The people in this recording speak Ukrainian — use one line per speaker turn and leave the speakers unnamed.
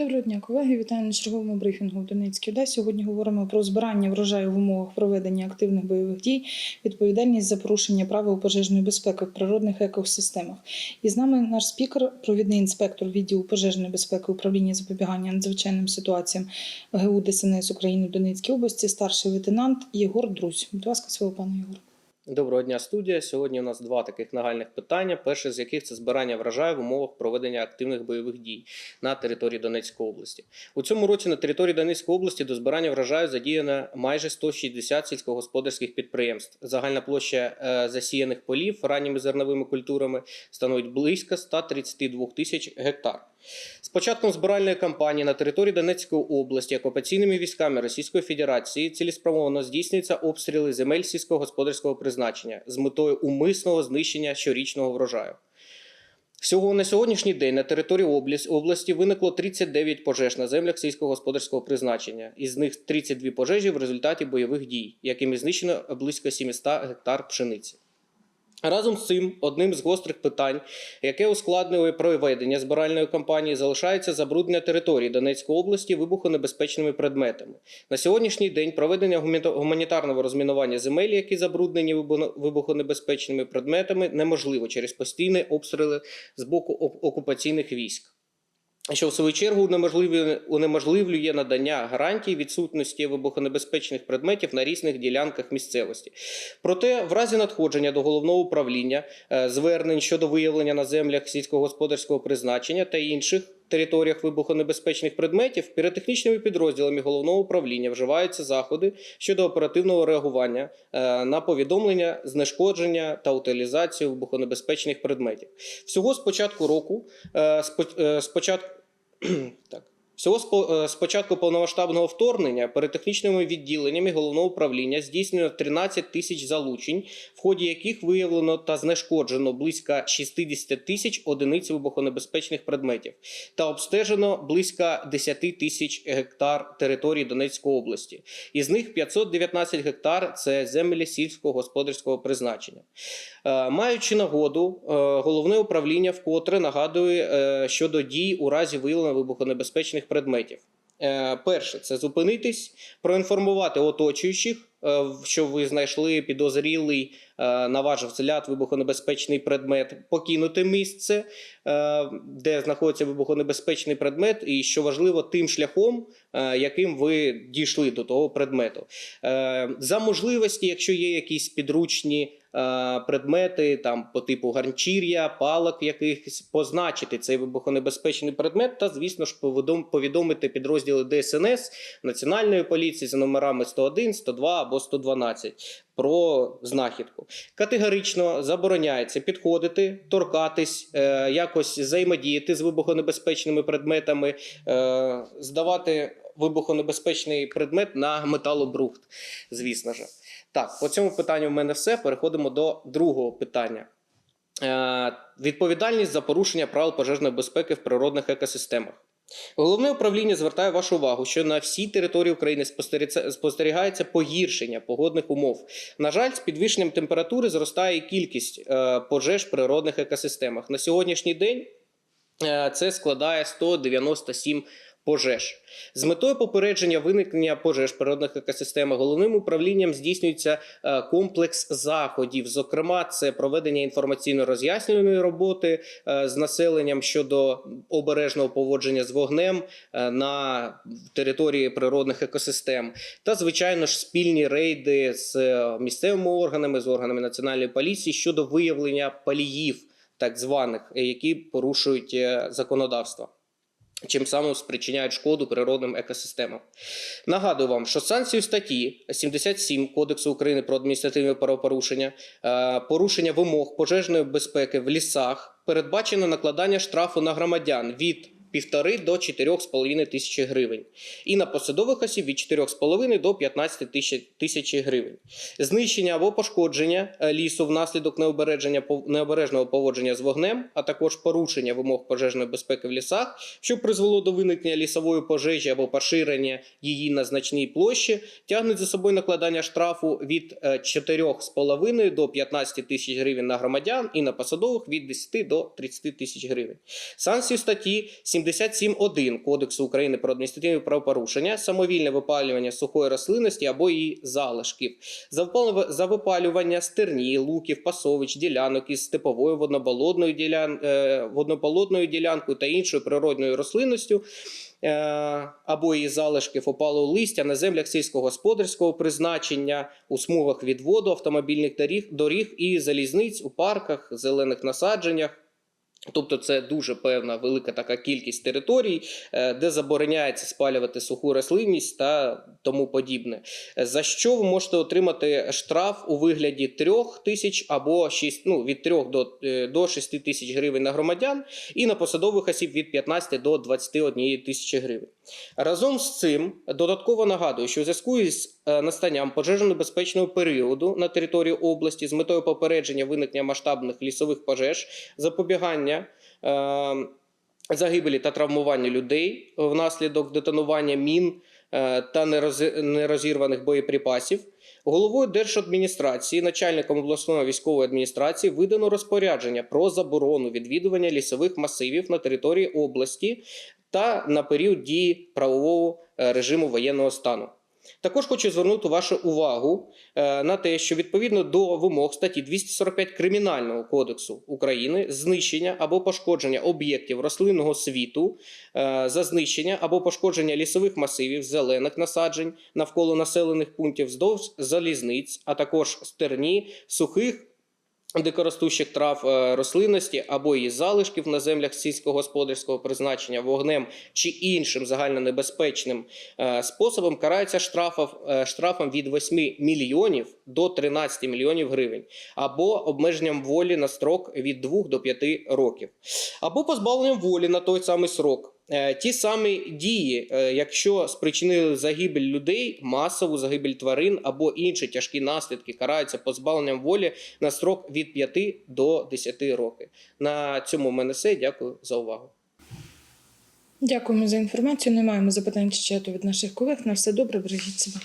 Доброго дня, колеги. Вітаю на черговому брифінгу в Донецькій ОДА. Сьогодні говоримо про збирання врожаю в умовах проведення активних бойових дій, відповідальність за порушення правил пожежної безпеки в природних екосистемах. І з нами наш спікер, провідний інспектор відділу пожежної безпеки управління запобігання надзвичайним ситуаціям ГУ ДСНС України в Донецькій області, старший лейтенант Єгор Друзь. Будь ласка, слово пане Єгор.
Доброго дня, студія. Сьогодні у нас два таких нагальних питання. Перше з яких це збирання врожаю в умовах проведення активних бойових дій на території Донецької області. У цьому році на території Донецької області до збирання врожаю задіяно майже 160 сільськогосподарських підприємств. Загальна площа е, засіяних полів ранніми зерновими культурами становить близько 132 тисяч гектар. З початком збиральної кампанії на території Донецької області окупаційними військами Російської Федерації цілеспрямовано здійснюються обстріли земель сільськогосподарського призначення з метою умисного знищення щорічного врожаю. Всього на сьогоднішній день на території області виникло 39 пожеж на землях сільськогосподарського призначення, із них 32 пожежі в результаті бойових дій, якими знищено близько 700 гектар пшениці. Разом з цим, одним з гострих питань, яке ускладнює проведення збиральної кампанії, залишається забруднення території Донецької області вибухонебезпечними предметами. На сьогоднішній день проведення гуманітарного розмінування земель, які забруднені вибухонебезпечними предметами, неможливо через постійні обстріли з боку окупаційних військ. Що в свою чергу унеможливлює, надання гарантій відсутності вибухонебезпечних предметів на різних ділянках місцевості. Проте, в разі надходження до головного управління е, звернень щодо виявлення на землях сільськогосподарського призначення та інших територіях вибухонебезпечних предметів, піротехнічними підрозділами головного управління вживаються заходи щодо оперативного реагування е, на повідомлення, знешкодження та утилізацію вибухонебезпечних предметів. Всього з початку року, спочатку е, початку так. Всього з е, початку повномасштабного вторгнення перетехнічними відділеннями головного управління здійснено 13 тисяч залучень, в ході яких виявлено та знешкоджено близько 60 тисяч одиниць вибухонебезпечних предметів та обстежено близько 10 тисяч гектар території Донецької області. Із них 519 гектар це землі сільськогосподарського призначення. Е, Маючи нагоду, е, головне управління вкотре нагадує е, щодо дій у разі виявлення вибухонебезпечних предметів. Перше це зупинитись, проінформувати оточуючих, що ви знайшли підозрілий на ваш взгляд вибухонебезпечний предмет, покинути місце, де знаходиться вибухонебезпечний предмет, і що важливо, тим шляхом, яким ви дійшли до того предмету. За можливості, якщо є якісь підручні предмети, там по типу ганчір'я, палок якихось, позначити цей вибухонебезпечний предмет, та, звісно ж, повідом- повідомити підрозділи ДСНС Національної поліції за номерами 101, 102 або 112 про знахідку. Категорично забороняється підходити, торкатись, е, якось взаємодіяти з вибухонебезпечними предметами, е, здавати вибухонебезпечний предмет на металобрухт, звісно ж. Так, по цьому питанню в мене все. Переходимо до другого питання. Е, відповідальність за порушення правил пожежної безпеки в природних екосистемах. Головне управління звертає вашу увагу, що на всій території України спостерігається погіршення погодних умов. На жаль, з підвищенням температури зростає і кількість е, пожеж в природних екосистемах. На сьогоднішній день е, це складає 197 пожеж. З метою попередження виникнення пожеж природних екосистемах головним управлінням здійснюється е, комплекс заходів. Зокрема, це проведення інформаційно-роз'яснювальної роботи е, з населенням щодо обережного поводження з вогнем е, на території природних екосистем, та звичайно ж спільні рейди з місцевими органами, з органами національної поліції щодо виявлення паліїв, так званих, які порушують законодавство. Чим самим спричиняють шкоду природним екосистемам. Нагадую вам, що санкції статті 77 Кодексу України про адміністративне правопорушення, е, порушення вимог пожежної безпеки в лісах передбачено накладання штрафу на громадян від 1,5 до 4,5 тисячі гривень, і на посадових осіб від 4,5 до 15 тисяч- гривень. Знищення або пошкодження е, лісу внаслідок необережного поводження з вогнем, а також порушення вимог пожежної безпеки в лісах, що призвело до виникнення лісової пожежі або поширення її на значній площі, тягнуть за собою накладання штрафу від е, 4,5 до 15 тисяч гривень на громадян і на посадових від 10 до 30 тисяч гривень. Санкцію статті 87.1 Кодексу України про адміністративні правопорушення, самовільне випалювання сухої рослинності або її залишків, за випалювання стерні, луків, пасовищ, ділянок із степовою водноболотною, ділян... е, водноболотною ділянкою та іншою природною рослинністю. е, Або її залишків опалого листя на землях сільськогосподарського призначення, у смугах від воду, автомобільних доріг, доріг і залізниць у парках, зелених насадженнях. Тобто це дуже певна велика така кількість територій, е, де забороняється спалювати суху рослинність та тому подібне. За що ви можете отримати штраф у вигляді 3 тисяч або 6, ну, від 3 до, е, до 6 тисяч гривень на громадян і на посадових осіб від 15 до 21 тисячі гривень. Разом з цим додатково нагадую, що у зв'язку із е, настанням пожежонебезпечного періоду на території області з метою попередження виникнення масштабних лісових пожеж, запобігання. е, Загибелі та травмування людей внаслідок детонування мін е, та нерозірваних боєприпасів. Головою Держадміністрації, начальником обласної військової адміністрації видано розпорядження про заборону відвідування лісових масивів на території області та на період дії правового е, режиму воєнного стану. Також хочу звернути вашу увагу е, на те, що відповідно до вимог статті 245 Кримінального кодексу України знищення або пошкодження об'єктів рослинного світу е, за знищення або пошкодження лісових масивів, зелених насаджень навколо населених пунктів вздовж залізниць, а також стерні, сухих дикоростущих трав е, рослинності або її залишків на землях сільськогосподарського призначення вогнем чи іншим загальнонебезпечним е, способом карається штрафом, е, штрафом від 8 мільйонів до 13 мільйонів гривень або обмеженням волі на строк від 2 до 5 років, або позбавленням волі на той самий срок. Е, Ті самі дії, е, якщо спричинили загибель людей, масову загибель тварин або інші тяжкі наслідки, караються позбавленням волі на строк від 5 до 10 років. На цьому в мене все. Дякую за увагу.
Дякуємо за інформацію. Не маємо запитань чату від наших колег. На все добре, бережіть себе.